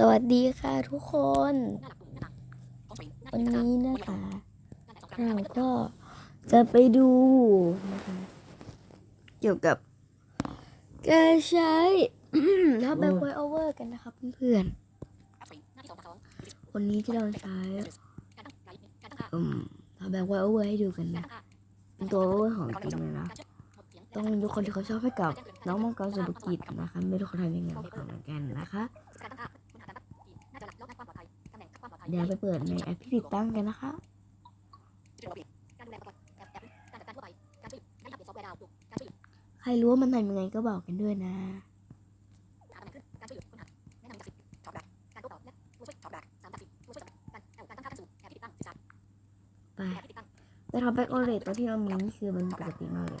สวัสดีค่ะทุกคน วันนี้นะคะ เราก็จะไปดูนะคะเกี่ยวกับการใช้ทับแบ็คไวโอเวอร์กันนะคะเพื่อนๆวันนี้ที่เราใช้ทับแบ็คไวโอเวอร์ให้ดูกันนะเป็นตัวโอเวอร์ของจริงเลยนะต้องดูคนที่เขาชอบให้กับน้องมังกรสุภกิจนะคะไม่รู้เขาทำยังไงเหมือนกันนะคะ เดี๋ยวไปเปิดในแอปที่ติดตั้งกันนะคะใครรู้ว่ามันทำยังไงก็บอกกันด้วยนะไปแต่ทำแบ็คโอเลตตัวที่เรามีนี่คือมันปกติมากเลย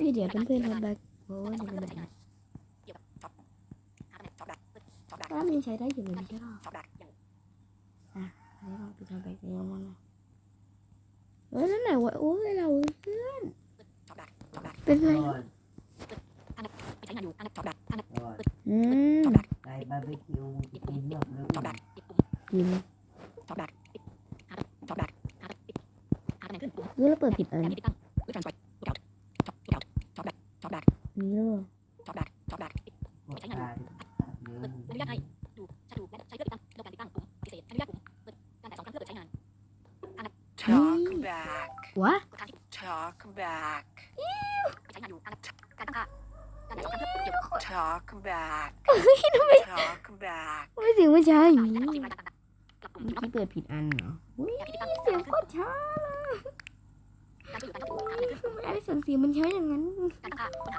นี่เดี๋ยวเพื่อนๆทำแบ็คโอเวอร์จะเป็นแบบไหนก็ยังใช้ได้อยู่เลยไม่ใช่หรออะอันนี้ลองไปทำแบ็คโอเวอร์นะเฮ้ยนั่นไหนวะโอ้ยเราเพื่อนเป็นไรก่อนอืมไก่บาร์บีคิวจะกินหมดเลยกินรู้แล้วเปิดผิดอะไร นี่หรือเปล่ากดตาย Ừ. เยอะ Talk back. วะ Talk back. Talk back. Talk back. ไม่เสียงมันช้าอย่างนี้ที่เปิดผิดอันเหรออุ้ยเสียงโคตรช้าไม่ได้เสียงเสียงมันช้าอย่างนั้น การตั้งค่า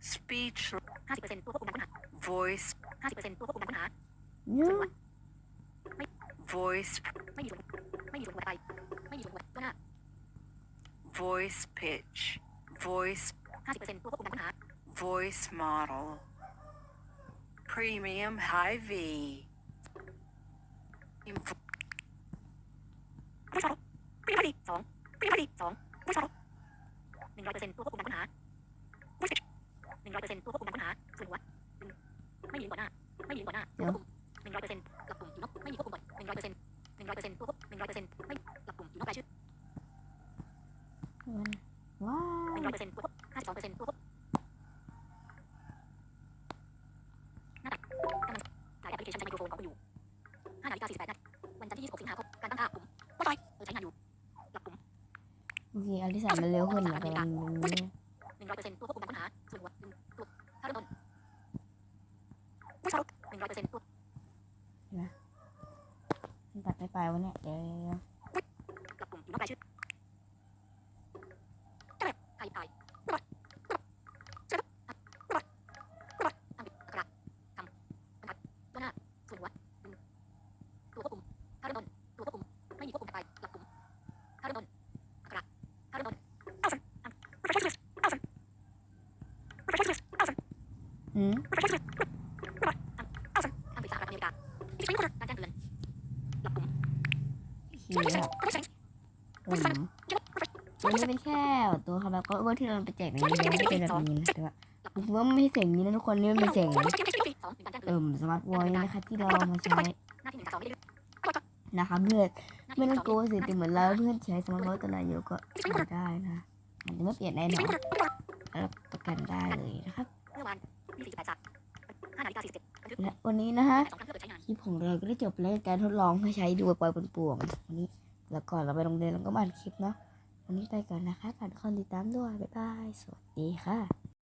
setting. Smart. Voices per voice. Per ปรับอลิสันด่วนครับ Al value. Speech. Voice. เนี่ย Voice. Voice pitch. Voice. Voice model. Premium high V. Inv- หนึ่งร้อยเปอร์เซ็นต์ตัวควบคุมการค้นหาห นึ่งร้อยเปอร์เซ็นต์ตัวควบคุมการค้นหาส่วนหัวไม่มีลิงก์ก่อนหน้า ไม่มีลิงก์ก่อนหน้าตัวควบคุมหนึ่งร้อยเปอร์เซ็นต์หลับปุ่มอยู่นอกไม่มีควบคุมก่อนหนึ่งร้อยเปอร์เซ็นต์หนึ่งร้อยเปอร์เซ็นต์ตัวควบหนึ่งร้อยเปอร์เซ็นต์ไม่หลับปุ่มอยู่นอกรายชื่อว้าหนึ่งวร้อยเปอร์เซ็นต์ตัวควบห้าสิบสองเปอร์เซ็นต์ตัวควบหน้าตัดกำลังถ่ายแอปพลิเคชันใช้ไมโครโฟนของคุณอยู่ห้านาฬิกาสี่สิบแปดนาทีวันจันทร์ที่ยี่สิบหกสิงหาคมการตั้งค่าปุ่มว่าไฟเออใช้งานอยู่หลับปุ่มโอเคอลิสันมันเร็วขึ้นนะกำลัง หนึ่งร้อยเปอร์เซ็นต์ตัวควบคุมการค้นหาส่วนหัวหนึ่งตัวถ้าเริ่มต้นผู้ชายหนึ่งร้อยเปอร์เซ็นต์ตัวตัดไปปลายวะเนี่ยเดี๋ยวหลับปุ่มอยู่นอกรายชื่อใครตาย หืม ทำปรึกษากับ อืมเฮียอืมมันไม่เป็นแค่ตัวคำแบบก็เวอร์ที่เราไปแจกในนี้นะไม่เป็นแบบนี้นะแต่ว่าผมว่าไม่ให้เสียงนี้นะทุกคนนี่มันเป็นเสียงเอิ่มสมาร์ทวอยนะคะที่เรามาใช้นะคะเพื่อนไม่ต้องกลัวสียงติเหมือนเราเพื่อนใช้สมาร์ทวอยตัวไหนอยู่ก็ใช้ได้นะมันจะไม่เปลี่ยนแน่นอนรับประกันได้เลยนะครับ เมื่อวานที่สี่จุดแปดสามห้านาฬิกาสี่สิบบันทึกและวันนี้นะคะสองครั้งเพื่อเปิดใช้งานคลิปของเราก็ได้จบแล้วกับการทดลองให้ใช้ดูปล่อยๆป่วงๆวันนี้ แล้วก่อนเราไปโรงเรียนเราก็มาอัดคลิปเนาะวันนี้ไปก่อนนะคะฝากทุกคนติดตามด้วยบ๊ายบายสวัสดีค่ะ